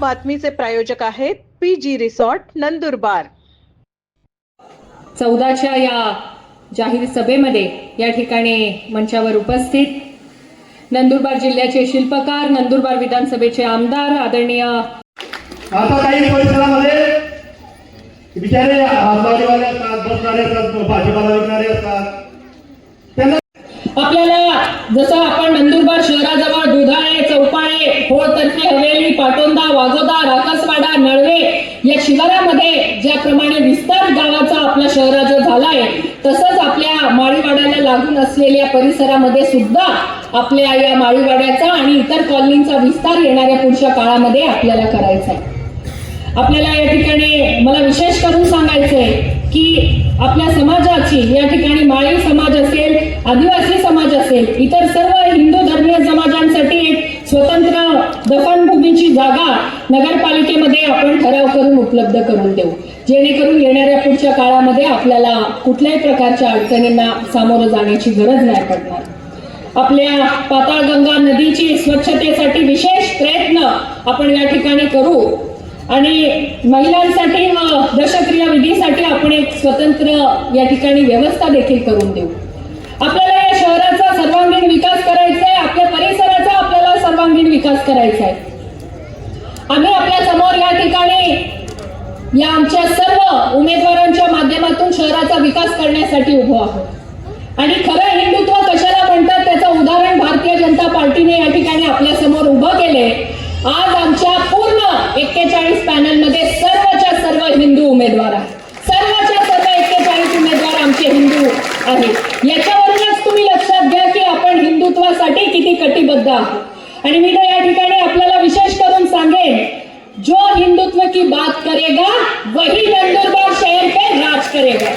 बातमीचे प्रायोजक आहेत P G resort Nandurbar. चौदाच्या या जाहीर सभेमध्ये या ठिकाणी मंचावर उपस्थित नंदुरबार जिल्ह्याचे शिल्पकार नंदुरबार विधानसभेचे आमदार आदरणीय आता काही परिसरामध्ये बिचारे हातवाडीवाले असतात बसणारे असतात भाजीपाला विकणारे असतात. त्यांना आपल्याला जसं आपण नंदुरबार शहराजवळ दुधाळे चौपाळे होळतर्फे हवेली पाटोंदा वाघोदा राकसवाडा नळवे या शिवारामध्ये ज्याप्रमाणे विस्तार गावाचा आपल्या शहराचा झालाय तसंच आपल्या माळीवाड्याला लागून असलेल्या परिसरामध्ये सुद्धा आपल्या या माळीवाड्याचा आणि इतर कॉलनींचा विस्तार येणाऱ्या पुढच्या काळामध्ये आपल्याला करायचा आहे. आपल्याला या ठिकाणी मला विशेष करून सांगायचंय की आपल्या समाजाची या ठिकाणी माळी समाज असेल आदिवासी समाज असेल इतर सर्व हिंदू धर्मीय समाजांसाठी एक स्वतंत्र दफनभूमीची जागा नगरपालिकेमध्ये आपण ठराव करून उपलब्ध करून देऊ. जेणेकरून येणाऱ्या पुढच्या काळामध्ये आपल्याला कुठल्याही प्रकारच्या अडचणींना सामोरं जाण्याची गरज नाही पडणार. आपल्या पाताळगंगा नदीची स्वच्छतेसाठी विशेष प्रयत्न आपण या ठिकाणी करू. आणि महिलांसाठी व दशक्रिया विधीसाठी आपण एक स्वतंत्र या ठिकाणी व्यवस्था देखील करून देऊ. आपल्याला या शहराचा सर्वांगीण विकास करायचा आहे आपल्या परिसराचा आपल्याला सर्वांगीण विकास करायचा आहे. आम्ही आपल्यासमोर या ठिकाणी या आमच्या सर्व उमेदवारांच्या माध्यमातून शहराचा विकास करण्यासाठी उभो आहोत. आणि खरं हिंदुत्व कशाला म्हणतात त्याचं उदाहरण भारतीय जनता पार्टीने या ठिकाणी आपल्यासमोर उभं केले आज आमच्या पूर्ण एक्केचाळीस पॅनलमध्ये सर्वच्या सर्व हिंदू उमेदवार आहेत. सर्वच्या सर्व एक्केचाळीस उमेदवार आमचे हिंदू आहेत. याच्यावरूनच तुम्ही लक्षात घ्या की आपण हिंदुत्वासाठी किती कटिबद्ध आहोत. आणि मी तर या ठिकाणी आपल्याला विशेष करून सांगेन जो हिंदुत्व की बात करेगा वही नंदुरबार शहर पे राज करेगा.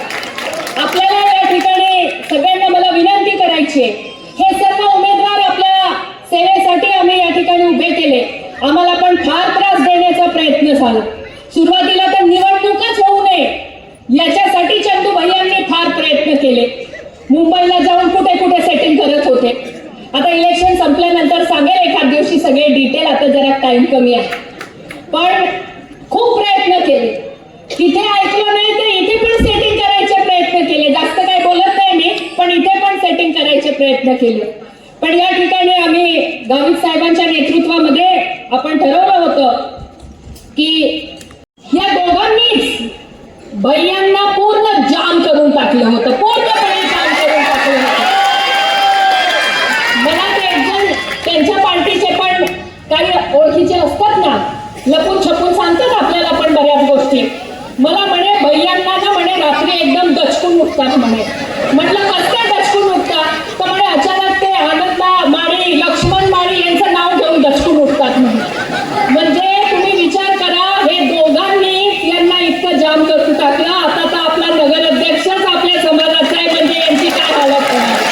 आपल्याला या ठिकाणी सगळ्यांना मला विनंती करायची आहे. हे सर्व उमेदवार आपल्या सेवेसाठी आम्ही या ठिकाणी उभे केले आम्हाला पण फार त्रास देण्याचा प्रयत्न झाला सुरुवातीला तर निवडणूकच होऊ नये याच्यासाठी चंदू भैयांनी फार प्रयत्न केले मुंबईला जाऊन कुठे कुठे सेटिंग करत होते आता इलेक्शन संपल्यानंतर सांगेल एखाद दिवशी सगळे डिटेल आता जरा टाइम कमी आहे पण खूप प्रयत्न केले तिथे ऐकलं नाही तर इथे पण सेटिंग करायचे प्रयत्न केले जास्त काय बोलत नाही मी पण इथे पण सेटिंग करायचे प्रयत्न केले पण या ठिकाणी आम्ही गावित साहेबांच्या नेतृत्वामध्ये आपण ठरवलं होतं की या दोघांनीच भैयांना पूर्ण जाम करून टाकलं होतं पूर्णपणे जाम करून टाकलं होतं मला ते एकजण त्यांच्या पार्टीचे पण काही ओळखीचे असतात ना लपून छपून सांगतात आपल्याला पण बऱ्याच गोष्टी मला म्हणे भैयांना ना म्हणे रात्री एकदम दचकून उठतात म्हणे म्हटलं कसं काय दचकून उठतात तर म्हणे अचानक ते आनंदा माळी लक्ष्मण माळी यांचं नाव घेऊन दचकून उठतात म्हणे म्हणजे तुम्ही विचार करा हे दोघांनी यांना इतकं जाम करून टाकलं आता तर आपला नगर अध्यक्षच आपल्या समाजाचा आहे म्हणजे यांची काय हालत होणार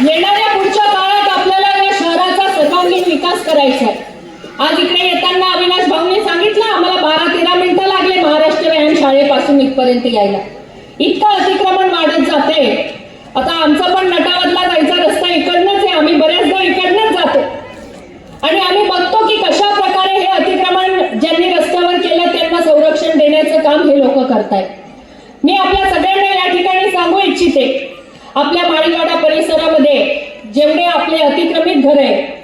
येणाऱ्या पुढच्या काळात आपल्याला या शहराचा सर्वांगीण विकास करायचा आहे आज इकडे येताना अविनाश भाऊने सांगितलं आम्हाला बारा तेरा मिनिटं लागले महाराष्ट्र व्यायाम शाळेपासून इथपर्यंत यायला इतकं अतिक्रमण वाढत जाते आता आमचा पण नटावतला जायचा रस्ता इकडनंच आहे आम्ही बऱ्याचदा इकडनंच जातो आणि आम्ही बघतो की कशा प्रकारे हे अतिक्रमण ज्यांनी रस्त्यावर केलं त्यांना संरक्षण देण्याचं काम करतायत मी आपल्या सगळ्यांना या ठिकाणी सांगू इच्छिते. आपल्या माळीवाडा परिसरामध्ये जेवढे आपले अतिक्रमित घर आहेत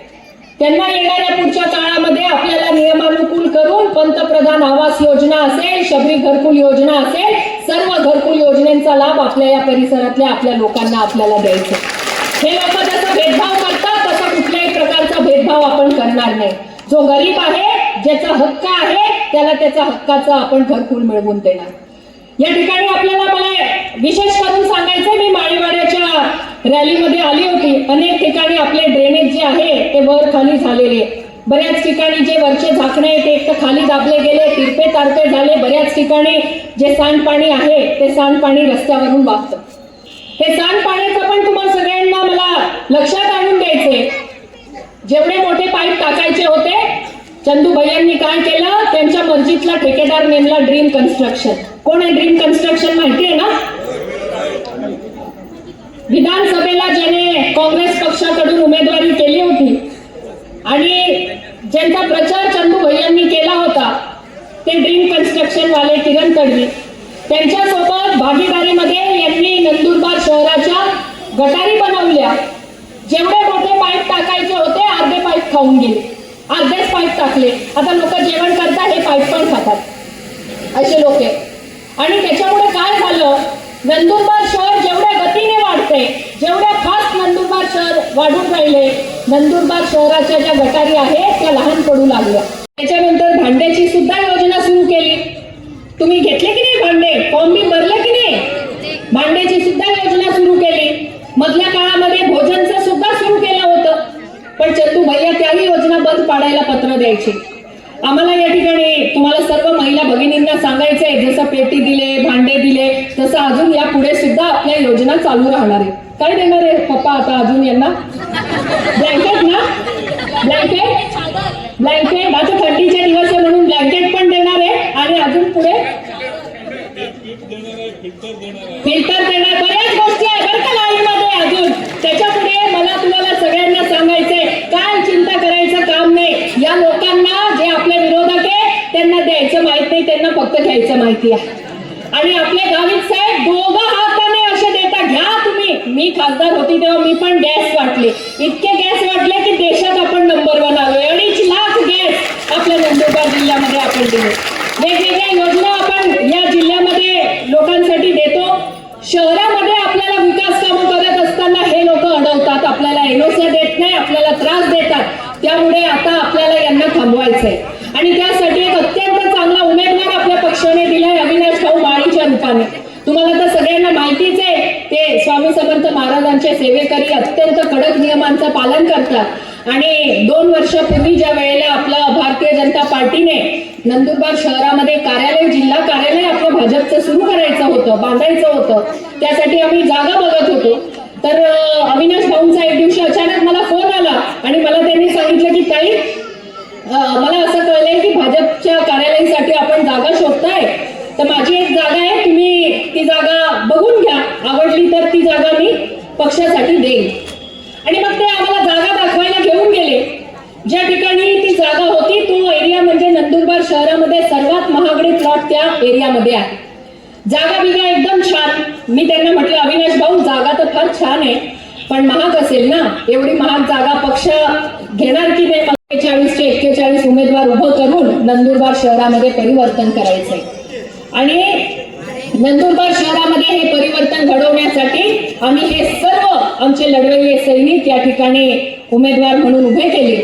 त्यांना येणाऱ्या पुढच्या काळामध्ये आपल्याला नियमानुकूल करून पंतप्रधान आवास योजना असेल शबरी घरकुल योजना असेल सर्व घरकुल योजनेचा लाभ आपल्या या परिसरातल्या आपल्या लोकांना आपल्याला द्यायचा हे लोक जसं भेदभाव करतात तसा कुठल्याही प्रकारचा भेदभाव आपण करणार नाही. जो गरीब आहे ज्याचा हक्क आहे त्याला त्याचा हक्काचा आपण घरकुल मिळवून देणार. या ठिकाणी आपल्याला मला विशेष करून सांगायचं मी माळीवाड्याच्या रॅलीमध्ये आली होती. अनेक ठिकाणी आपले ड्रेनेज जे आहे ते वर खाली झालेले. बऱ्याच ठिकाणी जे वरचे झाकणे आहे ते एक तर खाली दाबले गेले तिरपे तारपे झाले. बऱ्याच ठिकाणी जे सांडपाणी आहे ते सांडपाणी रस्त्यावरून वाहतं. हे सांडपाण्याचं पण तुम्हाला सगळ्यांना मला लक्षात आणून द्यायचे जेवढे मोठे पाईप टाकायचे होते चंदूबाईंनी काय केलं? त्यांच्या मर्जीतला ठेकेदार नेमला ड्रीम कन्स्ट्रक्शन कोण आहे ड्रीम कन्स्ट्रक्शन माहिती आहे ना? विधानसभेला ज्याने काँग्रेस पक्षाकडून उमेदवारी केली होती आणि ज्यांचा प्रचार चंदू भैयांनी केला होता ते ड्रीम कन्स्ट्रक्शन वाले किरण तडवी. त्यांच्यासोबत भागीदारीमध्ये यांनी नंदुरबार शहराच्या गटारी बनवल्या. जेवढे मोठे पाईप टाकायचे होते अर्धे पाईप खाऊन गेले. अर्धेच पाईप टाकले. आता लोक जेवण करतात हे पाईप पण खातात. असे लोक आणि त्याच्यामुळे काय झालं? नंदुरबार शहर जेवढ्या गतीने वाढते जेवढ्या फास्ट नंदुरबार शहर वाढून राहिले नंदुरबार शहराच्या ज्या गटारी आहेत त्या लहान पडू लागल्या. त्याच्यानंतर भांड्याची सुद्धा योजना सुरू केली. तुम्ही घेतले की नाही भांडे? फॉर्म बी भरले की नाही? भांड्याची सुद्धा योजना सुरू केली. मधल्या काळामध्ये भोजनचं सुद्धा सुरू केलं होतं. पण चंदू भैया पाडायला पत्र द्यायचे. आम्हाला या ठिकाणी तुम्हाला सर्व महिला भगिनींना सांगायचंय जसं पेटी दिले भांडे दिले तसं अजून या पुढे सुद्धा आपल्या योजना चालू राहणार आहे. काय देणार आहे पप्पा आता अजून यांना? ब्लँकेट ना? ब्लँकेट ब्लँकेट आता थंडीचे दिवस आहे म्हणून ब्लँकेट पण देणार आहे. आणि अजून पुढे? फिल्टर देणार बऱ्याच गोष्टी आहे बरं का लाईव्हमध्ये अजून त्याच्या पुढे मला तुम्हाला सगळ्यांना सांगायचंय काय चिंता करायचं काम नाही या लोकांना जे आपले विरोधक आहे त्यांना द्यायचं माहीत नाही त्यांना फक्त घ्यायचं माहिती आहे. आणि आपले गावी साहेब दोघं हाताने असे देता घ्या तुम्ही. मी खासदार होती तेव्हा मी पण गॅस वाटले. इतके गॅस वाटले की देशात आपण नंबर वन आलोय. अडीच लाख गॅस आपल्या नंदुरबार जिल्ह्यामध्ये आपण दिले. वेगवेगळ्या योजना आपण या जिल्ह्यामध्ये लोकांसाठी देतो. शहरामध्ये आपल्याला विकास कामं करत असताना हे लोक अडवतात. आपल्याला एनओसी देत नाही आपल्याला त्रास देतात. त्यामुळे आता आपल्याला यांना थांबवायचंय आणि त्यासाठी एक अत्यंत चांगला उमेदवार आपल्या पक्षाने दिलाय अविनाश भाऊ माळीच्या रूपाने तुम्हाला तर सगळ्यांना माहितीच आहे ते स्वामी समर्थ महाराजांचे सेवेकरी अत्यंत कडक नियमांचं पालन करतात आणि दोन वर्षापूर्वी ज्या वेळेला आपलं भारतीय जनता पार्टीने नंदुरबार शहरामध्ये कार्यालय जिल्हा कार्यालय आपलं भाजपचं सुरू करायचं होतं बांधायचं होतं त्यासाठी आम्ही जागा बघत होतो तर अं, अविनाश भाऊंचा एक दिवशी अचानक मला फोन आला आणि मला त्यांनी सांगितलं की ताई अं, मला असं कळलंय की भाजपच्या कार्यालयासाठी आपण जागा शोधताय तर माझी एक जागा आहे तुम्ही ती जागा बघून घ्या आवडली तर ती जागा मी पक्षासाठी देईन आणि मग ते आम्हाला जागा दाखवायला घेऊन गेले ज्या ठिकाणी ती जागा होती तो एरिया म्हणजे नंदुरबार शहरामध्ये सर्वात महागडे प्लॉट त्या एरियामध्ये आहे. जागा बिगा एकदम छान. मी त्यांना म्हटलं अविनाश भाऊ जागा तर फार छान आहे पण महाग असेल ना? एवढी महाग जागा पक्ष घेणार की नाही? एक्केचाळीसचे एक्केचाळीस उमेदवार उभं करून नंदुरबार शहरामध्ये परिवर्तन करायचंय. आणि नंदुरबार शहरामध्ये हे परिवर्तन घडवण्यासाठी आम्ही हे सर्व आमचे लढवलेले सैनिक या ठिकाणी उमेदवार म्हणून उभे केले.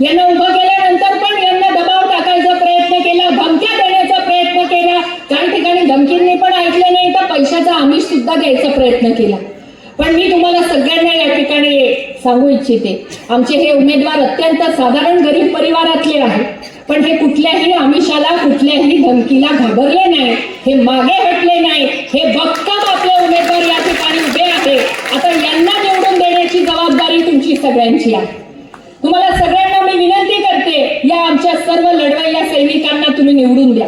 यांना उभं केल्यानंतर पण यांना दबाव टाकायचा प्रयत्न केला धमक्या देण्याचा प्रयत्न केला. काही ठिकाणी धमकींनी पण ऐकले नाही तर पैशाचा आमिष सुद्धा द्यायचा प्रयत्न केला. पण मी तुम्हाला सगळ्यांना या ठिकाणी सांगू इच्छिते आमचे हे उमेदवार अत्यंत साधारण गरीब परिवारातले आहेत. पण हे कुठल्याही आमिषाला कुठल्याही धमकीला घाबरले नाही हे मागे हटले नाही. हे भक्कम आपले उमेदवार या ठिकाणी उभे आहे आता यांना निवडून देण्याची जबाबदारी तुमची सगळ्यांची आहे. तुम्हाला सगळं या आमच्या सर्व लढवय्या सैनिकांना तुम्ही निवडून द्या.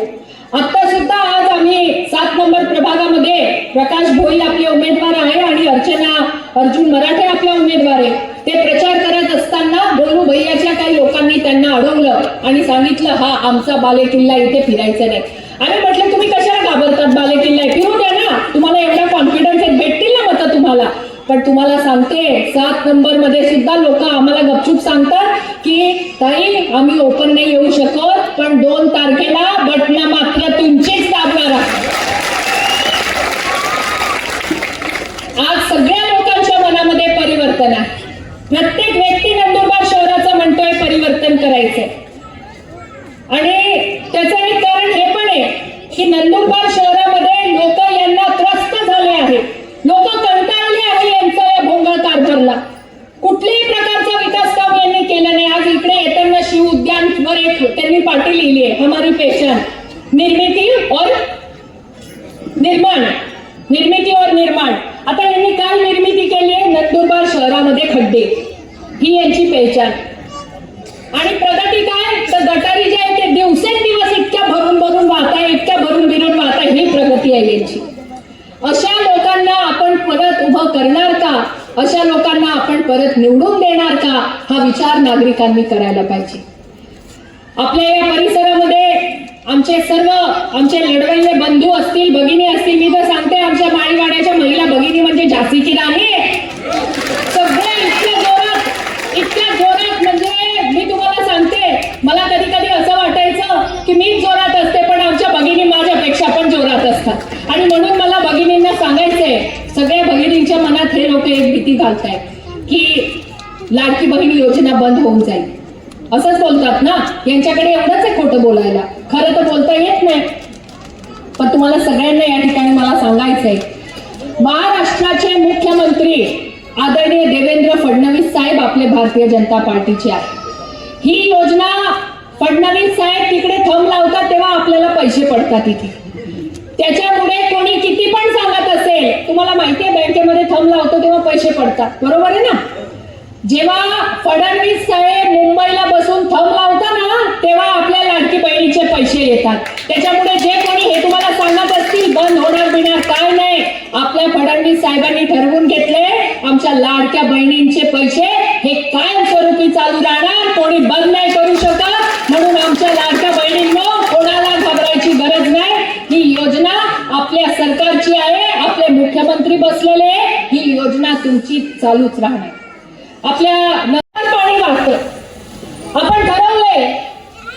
आता सुद्धा आज आम्ही सात नंबर प्रभागामध्ये प्रकाश भोई आपले उमेदवार आहे आणि अर्चना अर्जुन मराठे आपला उमेदवार आहे. ते प्रचार करत असताना गोलू भैयाच्या काही लोकांनी त्यांना अडवलं आणि सांगितलं हा आमचा बालेकिल्ला इथे फिरायचा नाही. आणि म्हटलं तुम्ही कशाला घाबरतात बालेकिल्ला फिरू द्या ना. तुम्हाला एवढा कॉन्फिडन्स आहे. भेटतील ना मत तुम्हाला? पण तुम्हाला सांगते सात नंबरमध्ये सुद्धा लोक आम्हाला गपचूप सांगतात की ताई आम्ही ओपन नाही येऊ शकत पण दोन तारखेला बटना मात्र तुमचीच दाबणार आहात. आज सगळ्या लोकांच्या मनामध्ये परिवर्तन आहे प्रत्येक व्यक्ती नंदुरबार शहराचं म्हणतोय परिवर्तन करायचंय आणि त्याचं एक कारण हे पण आहे की नंदुरबार शहरामध्ये लोक यांना त्रस्त झाले आहेत लोक कंटाळले आहे यांचा या भोंगळ कारभारला कुठल्याही प्रकारचा विकास काम यांनी केलं नाही आज इकडे येताना शिव उद्यान वर एक त्यांनी पाठी लिहिली आहे हमारी पेहचान निर्मिती और निर्माण निर्मिती और निर्माण आता यांनी काय निर्मिती केली आहे नंदुरबार शहरामध्ये खड्डे ही यांची पेहचान. आणि प्रगती काय? तर गटारी जे आहे ते दिवसेंदिवस इतक्या भरून भरून वाहताय इतक्या भरून बिरून वाहताय ही प्रगती आहे यांची. अशा लोकांना आपण परत उभं करणार का? अशा लोकांना आपण परत निवडून देणार का? हा विचार नागरिकांनी करायला पाहिजे. आपल्या या परिसरामध्ये आमचे सर्व आमचे लढवय्ये बंधू असतील भगिनी असतील मी तर सांगते आमच्या माळीवाड्याच्या महिला भगिनी म्हणजे झासीची की राणी सगळ्या इतक्या जोरात इतक्या जोरात म्हणजे मी तुम्हाला सांगते मला कधी कधी असं वाटायचं की मीच जोरात असते पण आमच्या भगिनी माझ्यापेक्षा पण जोरात असतात. आणि म्हणून मला भगिनींना सांगायचंय सगळ्या भगिनींच्या मनात हे लोक एक भीती घालतायत की लाडकी बहीण योजना बंद होऊन जाईल. असंच बोलतात ना? यांच्याकडे एवढंच आहे खोटं बोलायला. खरं तर बोलता येत नाही. पण तुम्हाला सगळ्यांना या ठिकाणी मला सांगायचंय महाराष्ट्राचे मुख्यमंत्री आदरणीय देवेंद्र फडणवीस साहेब आपले भारतीय जनता पार्टीचे आहेत. ही योजना फडणवीस साहेब तिकडे थंब लावतात तेव्हा आपल्याला पैसे पडतात इथे. त्याच्यामुळे कोणी किती पण सांगत असेल तुम्हाला माहितीये बँकेमध्ये थंब लावतो तेव्हा पैसे पडतात. बरोबर आहे ना? जेव्हा फडणवीस साहेब मुंबईला बसून थंब लावता ना तेव्हा आपल्या लाडकी बहिणीचे पैसे येतात. त्याच्यामुळे जे कोणी हे तुम्हाला सांगत असतील बंद होणार बिणार काय नाही आपल्या फडणवीस साहेबांनी ठरवून घेतले आमच्या लाडक्या बहिणींचे पैसे हे कायमस्वरूपी चालू राहणार कोणी बंद नाही चालूच राहणार. आपल्या नगर पाणी वाहतं. आपण ठरवलंय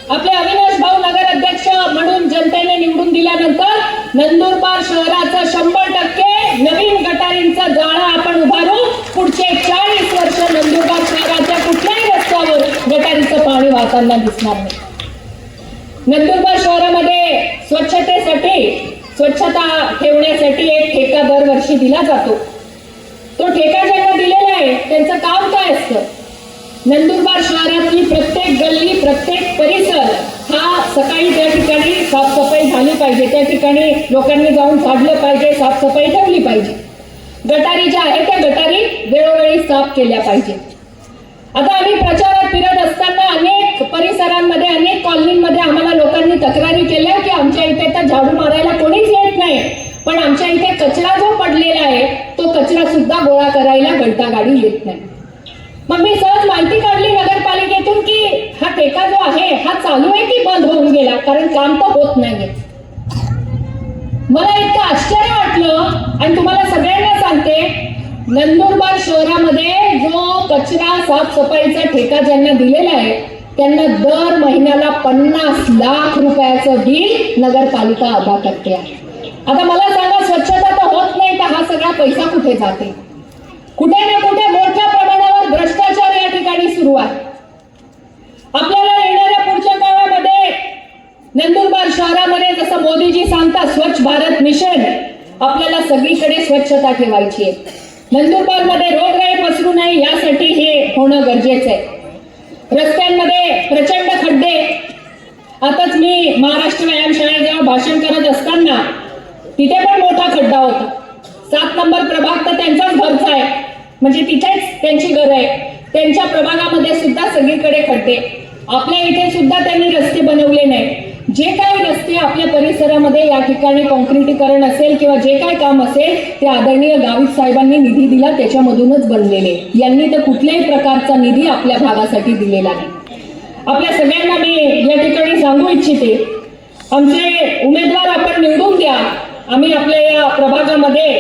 आपले अविनाश भाऊ नगर अध्यक्ष म्हणून जनतेने निवडून दिल्यानंतर नंदुरबार शहराचा शंभर टक्के नवीन गटारींचा जाळा आपण उभारू पुढचे चाळीस वर्ष नंदुरबार शहराच्या कुठल्याही रस्त्यावर गटारीचं पाणी वाहताना दिसणार नाही. नंदुरबार शहरामध्ये स्वच्छतेसाठी स्वच्छता ठेवण्यासाठी एक ठेका दरवर्षी दिला जातो तो ठेका ज्यांना दिलेला आहे त्यांचं काम काय असतं? नंदुरबार शहरातली प्रत्येक गल्ली प्रत्येक परिसर हा सकाळी त्या ठिकाणी साफसफाई झाली पाहिजे. त्या ठिकाणी लोकांनी जाऊन काढलं पाहिजे साफसफाई ठेवली पाहिजे. गटारी ज्या आहेत त्या गटारी वेळोवेळी साफ केल्या पाहिजे. आता आम्ही प्रचारात फिरत असताना अनेक परिसरांमध्ये अनेक कॉलनीमध्ये आम्हाला लोकांनी तक्रारी केल्या की आमच्या इथे तर झाडू मारायला कोणीच येत नाही. पण आमच्या इथे कचरा जो पडलेला आहे तो कचरा सुद्धा गोळा करायला घंटा गाडी येत नाही. मग मी सहज माहिती काढली नगरपालिकेतून की हा ठेका जो आहे हा चालू आहे की बंद होऊन गेला? कारण काम तर होत नाहीये. मला इतकं आश्चर्य वाटलं आणि तुम्हाला सगळ्यांना सांगते नंदुरबार शहरामध्ये जो कचरा साफसफाईचा ठेका ज्यांना दिलेला आहे त्यांना दर महिन्याला पन्नास लाख रुपयाचं बिल नगरपालिका अदा करते आहे. आता मला सांगा स्वच्छता तर होत नाही तर हा सगळा पैसा कुठे जाते? कुठे ना कुठे मोठ्या प्रमाणावर भ्रष्टाचार या ठिकाणी सुरू आहे. आपल्याला येणाऱ्या पुढच्या काळामध्ये नंदुरबार शहरामध्ये जसं मोदीजी सांगतात स्वच्छ भारत मिशन आपल्याला सगळीकडे स्वच्छता ठेवायची आहे. नंदुरबारमध्ये रोगराई पसरू नये यासाठी हे होणं गरजेचं आहे. रस्त्यांमध्ये प्रचंड खड्डे. आताच मी महाराष्ट्र व्यायामशाळेजवळ भाषण करत असताना तिथे पण मोठा खड्डा होता. सात नंबर प्रभाग तर त्यांचाच घरचा आहे. म्हणजे तिथेच त्यांची घर आहे. त्यांच्या प्रभागामध्ये सुद्धा सगळीकडे खड्डे. आपल्या इथे सुद्धा त्यांनी रस्ते बनवले नाही जे काही रस्ते आपल्या परिसरामध्ये या ठिकाणी कॉन्क्रिटीकरण असेल किंवा जे काही काम असेल ते आदरणीय गावित साहेबांनी निधी दिला त्याच्यामधूनच बनलेले. यांनी तर कुठल्याही प्रकारचा निधी आपल्या भागासाठी दिलेला नाही. आपल्या सगळ्यांना मी या ठिकाणी सांगू इच्छिते. आमचे उमेदवार आपण निवडून द्या. आम्ही आपल्या या प्रभागामध्ये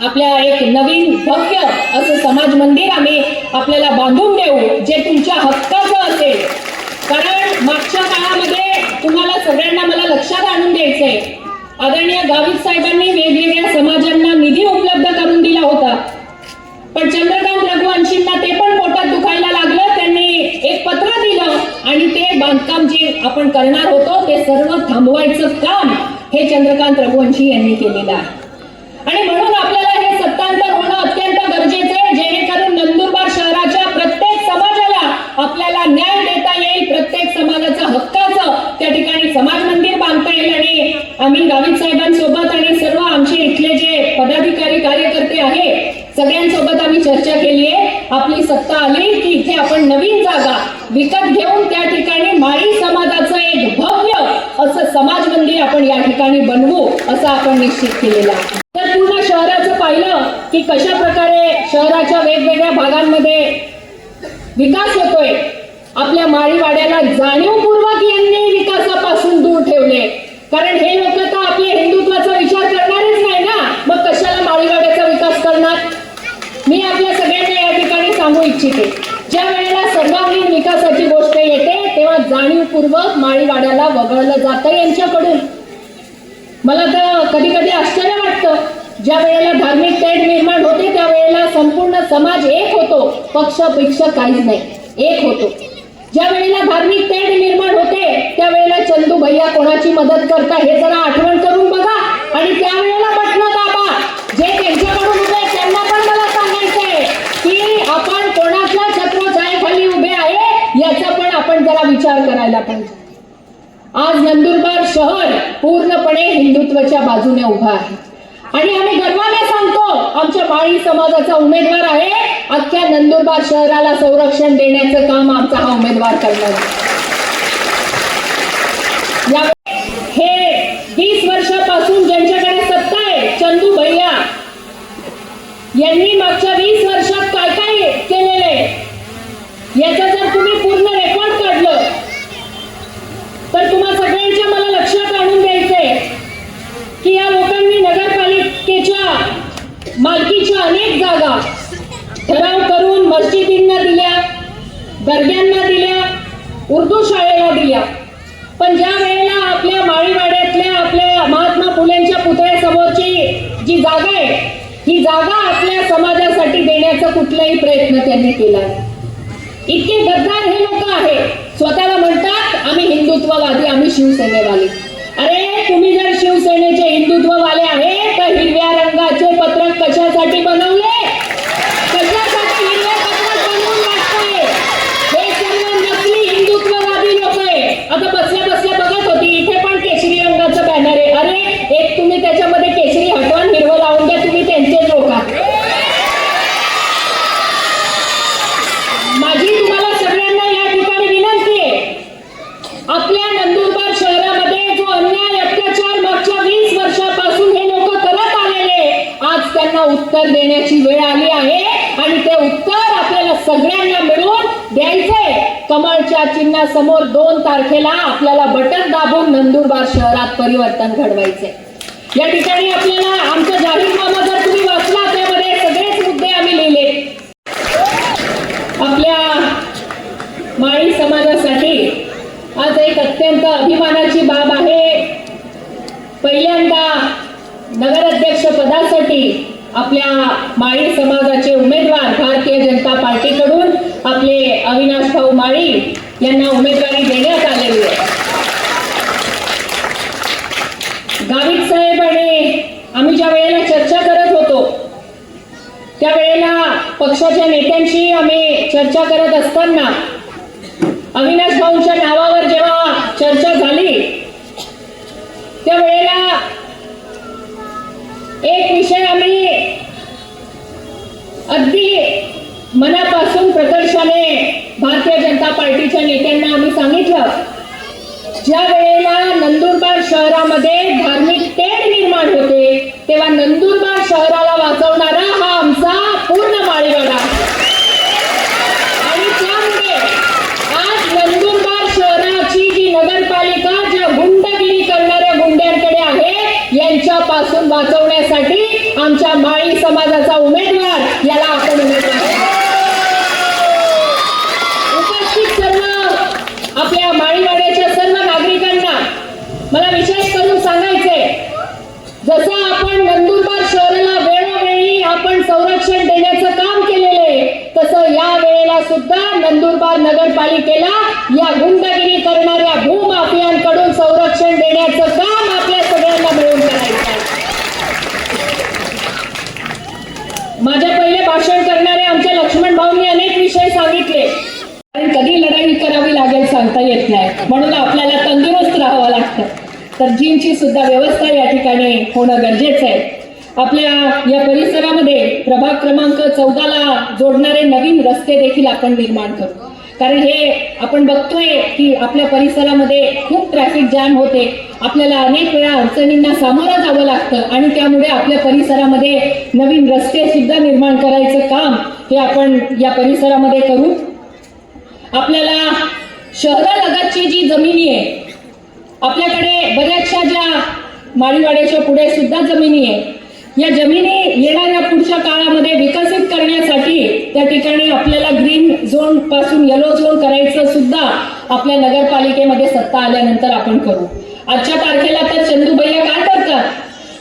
आपल्या एक नवीन भव्य असं समाज मंदिर आम्ही आपल्याला बांधून देऊ जे तुमच्या हक्काचं असेल. कारण मागच्या काळामध्ये तुम्हाला सगळ्यांना मला लक्षात आणून द्यायचंय. आदरणीय गावित साहेबांनी वेगवेगळ्या समाजांना निधी उपलब्ध करून दिला होता. पण चंद्रकांत रघुवंशींना ते पण पोटात दुखायला लागलं. त्यांनी एक पत्र दिलं आणि ते बांधकाम जे आपण करणार होतो ते सर्व थांबवायचं काम हे चंद्रकांत रघुवंशी यांनी केलेलं आहे. आणि म्हणून आपल्याला हे सत्तांतर होणं अत्यंत गरजेचं आहे जेणेकरून नंदुरबार शहराच्या प्रत्येक समाजाला आपल्याला न्याय देता येईल प्रत्येक समाजाचा हक्काचं त्या ठिकाणी समाज मंदिर बांधता येईल. आणि आम्ही गावित साहेबांसोबत आणि सर्व आमचे इथले जे पदाधिकारी कार्यकर्ते आहे सगळ्यांसोबत आम्ही चर्चा केली आहे. आपली सत्ता आली की इथे आपण नवीन जागा विकत घेऊन त्या ठिकाणी माळी समाजाचं एक भव्य असं समाज मंदिर आपण या ठिकाणी बनवू असं आपण निश्चित केलेलं आहे. तर पूर्ण शहराचं पाहिलं की कशा प्रकारे शहराच्या वेगवेगळ्या भागांमध्ये विकास होतोय. आपल्या माळीवाड्याला जाणीवपूर्वक यांनी विकासापासून दूर ठेवले. कारण हे लोक तर आपल्या हिंदुत्वाचा विचार करणारच नाही ना? मग कशाला माळीवाड्याचा विकास करणार? मी आपल्या सगळ्यांना या ठिकाणी सांगू इच्छिते. ज्या वेळेला सर्वांगीण विकासाची गोष्ट येते तेव्हा जाणीवपूर्वक माळीवाड्याला वगळलं जातं यांच्याकडून. मला तर कधी कधी आश्चर्य वाटतं. ज्या वेळेला धार्मिक तेढ निर्माण होते त्यावेळेला संपूर्ण समाज एक होतो. पक्ष पेक्ष काहीच नाही. एक होतो. ज्या वेळेला धार्मिक तेढ निर्माण होते त्यावेळेला चंदू भैया कोणाची मदत करता हे जरा आठवण करून बघा. आणि त्यावेळेला बटणं दाबा. जे त्यांच्याकडून उभे आहेत, त्यांना पण मला सांगायचंय की आपण कोणाच्या छत्रछायेखाली उभे आहे याचा पण आपण जरा विचार करायला पाहिजे. आज नंदुरबार शहर पूर्णपणे हिंदुत्वाच्या बाजूने उभा आहे. आणि आम्ही गर्वाने सांगतो आमच्या माळी समाजाचा उमेदवार आहे. अख्ख्या नंदुरबार शहराला संरक्षण देण्याचं काम आमचा हा उमेदवार करणार आहे. हे वीस वर्षापासून ज्यांच्याकडे सत्ता आहे चंदू भैया यांनी मागच्या वीस वर्षात काय काय केलेले याचा जर तुम्ही पूर्ण रेकॉर्ड काढलं तर तुम्हा सगळ्यांच्या मला लक्षात आणून द्यायचंय की या लोकांनी नगरपालिकेच्या मालकीच्या अनेक जागा ठराव करून मस्जिदींना दिल्या दर्ग्यांना दिल्या उर्दू शाळेला दिल्या. पण ज्या वेळेला आपल्या माळीवाड्यातल्या आपल्या महात्मा फुलेंच्या पुतळ्यासमोरची जी जागा आहे ही जागा आपल्या समाजासाठी देण्याचा कुठलाही प्रयत्न त्यांनी केला इतके गद्दार हे लोक आहे स्वतःला म्हणतात आम्ही हिंदुत्ववादी आम्ही शिवसेनेवाले. अरे तुम्ही जर शिवसेनेचे हिंदुत्ववाले आहे तर हिरव्या रंगाचे पत्रक कशासाठी बनवले? कशासाठी हिरवे पत्रक बनवून वाटताय हे सर्व नकली हिंदुत्ववादी लोक आहे. आता बसल्या बसल्या बघत होती. इथे पण केशरी रंगाचं बॅनर आहे. अरे एक तुम्ही त्याच्यामध्ये केशरी हटवा हिरवं लावून द्या. तुम्ही त्यांचेच लोक आहात माझी तुम्हाला सगळ्यांना या ठिकाणी विनंती आहे आपल्या नंदुरबार शहरामध्ये जो अन्याय अत्याचार मागच्या वीस वर्षापासून हे लोक करत आलेले आज त्यांना उत्तर देण्याची वेळ आली आहे आणि ते उत्तर आपल्याला सगळ्यांना मिळून द्यायचंय कमळच्या चिन्हासमोर दोन तारखेला आपल्याला बटन दाबून नंदुरबार शहरात परिवर्तन घडवायचे. या ठिकाणी आपल्याला आमचं जाहीरनामा जर तुम्ही वाचला त्यामध्ये सगळेच मुद्दे आम्ही लिहिले. आपल्या माळी समाजासाठी आज एक अत्यंत अभिमानाची बाब आहे पहिल्यांदा नगराध्यक्ष पदासाठी आपल्या माळी समाजाचे उमेदवार भारतीय जनता पार्टीकडून आपले अविनाश भाऊ माळी यांना उमेदवारी देण्यात आलेली आहे. गावित साहेब आणि आम्ही ज्या वेळेला चर्चा करत होतो त्यावेळेला पक्षाच्या नेत्यांशी आम्ही चर्चा करत असताना अविनाश भाऊंच्या नावावर जेव्हा चर्चा झाली त्यावेळेला एक विषय आम्ही अगदी मनापासून प्रकर्षाने भारतीय जनता पार्टीच्या नेत्यांना आम्ही सांगितलं. ज्या वेळेला नंदुरबार शहरामध्ये धार्मिक तेढ निर्माण होते तेव्हा नंदुरबार शहराला वाचवणारा हा आमचा पूर्ण माळीवाडा आहे. आणि त्यामुळे आज नंदुरबार शहराची जी नगरपालिका ज्या गुंडगिरी करणाऱ्या गुंड्यांकडे आहे यांच्यापासून वाचवण्यासाठी आमच्या माळी समाजाचा उमेदवार याला आपण उमेदवार उपस्थित सर्व आपल्या माळीवाड्याच्या सर्व नागरिकांना मला विशेष करून सांगायचंय जसं आपण नंदुरबार शहराला वेळोवेळी आपण संरक्षण देण्याचं काम केलेलं आहे तसं या वेळेला सुद्धा नंदुरबार नगरपालिकेला या गुंडगिरी करणाऱ्या भूमाफियांकडून संरक्षण देण्याचं काम आपल्या सगळ्यांना मिळून करायचं माझ्या पहिले भाषण करणारे आमच्या लक्ष्मण भाऊंनी अनेक विषय सांगितले. कारण कधी लढाई करावी लागेल सांगता येत नाही. म्हणून आपल्याला तंदुरुस्त राहावं लागतं. तर जिमची सुद्धा व्यवस्था या ठिकाणी होणं गरजेचं आहे. आपल्या या परिसरामध्ये प्रभाग क्रमांक चौदाला जोडणारे नवीन रस्ते देखील आपण निर्माण करू. कारण हे आपण बघतोय की आपल्या परिसरामध्ये खूप ट्रॅफिक जॅम होते. आपल्याला अनेक वेळा अडचणींना सामोरं जावं लागतं आणि त्यामुळे आपल्या परिसरामध्ये नवीन रस्ते सुद्धा निर्माण करायचं काम हे आपण या परिसरामध्ये करू. आपल्याला शहरालगतची जी जमिनी आहे आपल्याकडे बऱ्याचशा ज्या माळीवाड्याच्या पुढे सुद्धा जमिनी आहे या जमिनी येणाऱ्या पुढच्या काळामध्ये विकसित करण्यासाठी त्या ठिकाणी आपल्याला ग्रीन झोनपासून येलो झोन करायचं सुद्धा आपल्या नगरपालिकेमध्ये सत्ता आल्यानंतर आपण करू. आजच्या तारखेला तर चंदू भैया काय करतात?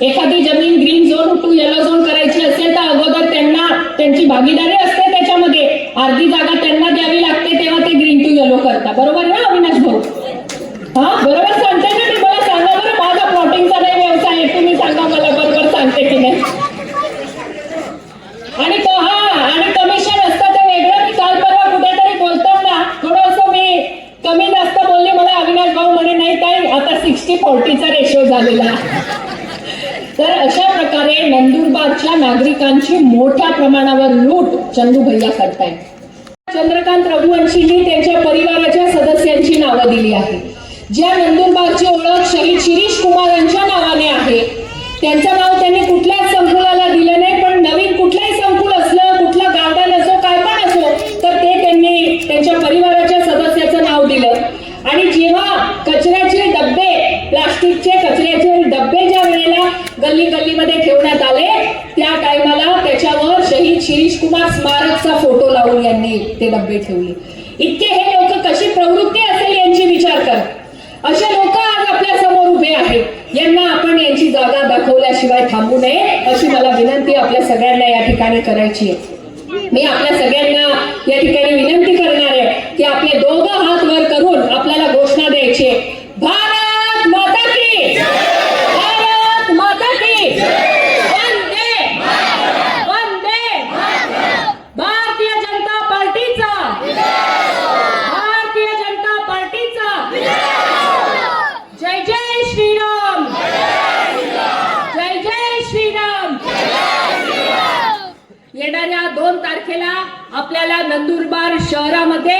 एखादी जमीन green zone to yellow zone करायची असेल तर अगोदर त्यांना त्यांची भागीदारी असते त्याच्यामध्ये. अर्धी जागा त्यांना द्यावी लागते तेव्हा ते ग्रीन टू येलो करता बरोबर ना अविनाश भाऊ? हा बरोबर सांगते ना मी मला सांगा बरं माझा प्लॉटिंगचा नाही व्यवसाय आहे तुम्ही सांगा मला बरोबर सांगते की नाही आणि तो हा आणि कमिशन असतं ते वेगळं. मी काल परवा कुठेतरी बोलताना थोडंसं मी कमी जास्त बोलले मला अविनाश भाऊ म्हणे नाही काय आता सिक्स्टी फोर्टीचा रेशो झालेला तर अशा प्रकारे नंदुरबारच्या नागरिकांची मोठ्या प्रमाणावर लूट चंदू भैया करतायत. चंद्रकांत रघुवंशींनी त्यांच्या परिवाराच्या सदस्यांची नावं दिली आहे ज्या नंदुरबारची ओळख शहीद शिरीष कुमार यांच्या नावाने आहे त्यांच्या ते डब्बे ठेवले. इतके हे लोक कशी प्रवृत्ती असेल यांची विचार कर. असे लोक आज आपल्यासमोर उभे आहेत. यांना आपण यांची जागा दाखवल्याशिवाय थांबू नये अशी मला विनंती आपल्या सगळ्यांना या ठिकाणी करायची आहे. मी आपल्या सगळ्यांना या ठिकाणी विनंती करणार आहे की आपले दोघं हात वर करून आपल्याला घोषणा द्यायची आहे. भारत माता की भारत माता की वंदे वंदे भारतीय जनता पार्टीचा भारतीय जनता पार्टीचा जय जय श्रीराम जय जय श्रीराम येणाऱ्या दोन तारखेला आपल्याला नंदुरबार शहरामध्ये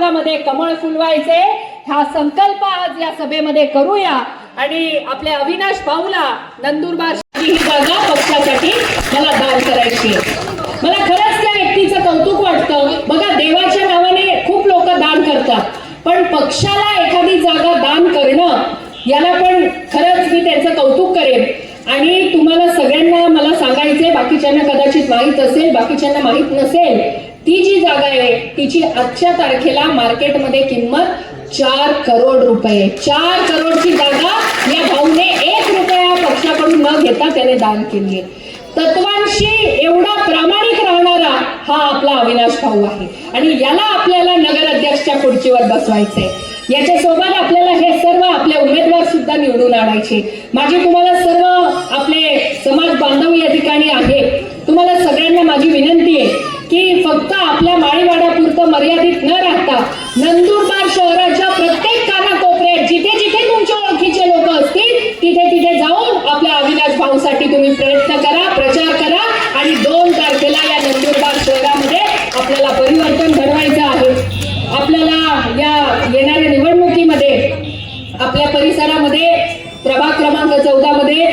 भागामध्ये कमळ फुलवायचे. हा संकल्प आज या सभेमध्ये करूया. आणि आपल्या अविनाश भाऊला नंदुरबार ही जागा पक्षासाठी मला दान करायची. मला खरंच त्या व्यक्तीचं कौतुक वाटतं. बघा देवाच्या नावाने खूप लोक दान करतात. पण पक्षाला एखादी जागा दान करणं याला पण खरंच मी त्यांचं कौतुक करेन. आणि तुम्हाला सगळ्यांना मला सांगायचे बाकीच्यांना कदाचित माहीत असेल बाकीच्यांना माहीत नसेल ती जी जागा आहे तिची आजच्या तारखेला मार्केटमध्ये किंमत चार करोड रुपये. चार करोडची जागा या भाऊने एक रुपया पक्षाकडून न घेता त्याने दान केली आहे. तत्वांशी एवढा प्रामाणिक राहणारा हा आपला अविनाश भाऊ आहे. आणि याला आपल्याला नगर अध्यक्षच्या खुर्चीवर बसवायचंय. याच्यासोबत आपल्याला हे सर्व आपले उमेदवार सुद्धा निवडून आणायचे. माझी तुम्हाला सर्व आपले समाज बांधव या ठिकाणी आहे तुम्हाला सगळ्यांना माझी विनंती आहे. की फक्त आपल्या माळीवाड्यापुरतं मर्यादित न राहता नंदुरबार शहराच्या प्रत्येक कानाकोपऱ्यात जिथे जिथे तुमच्या ओळखीचे लोक असतील तिथे तिथे जाऊन आपल्या अविनाश भाऊसाठी तुम्ही प्रयत्न करा प्रचार करा आणि दोन तारखेला या नंदुरबार शहरामध्ये आपल्याला परिवर्तन घडवायचं आहे. आपल्याला या येणाऱ्या निवडणुकीमध्ये आपल्या परिसरामध्ये प्रभाग क्रमांक चौदा मध्ये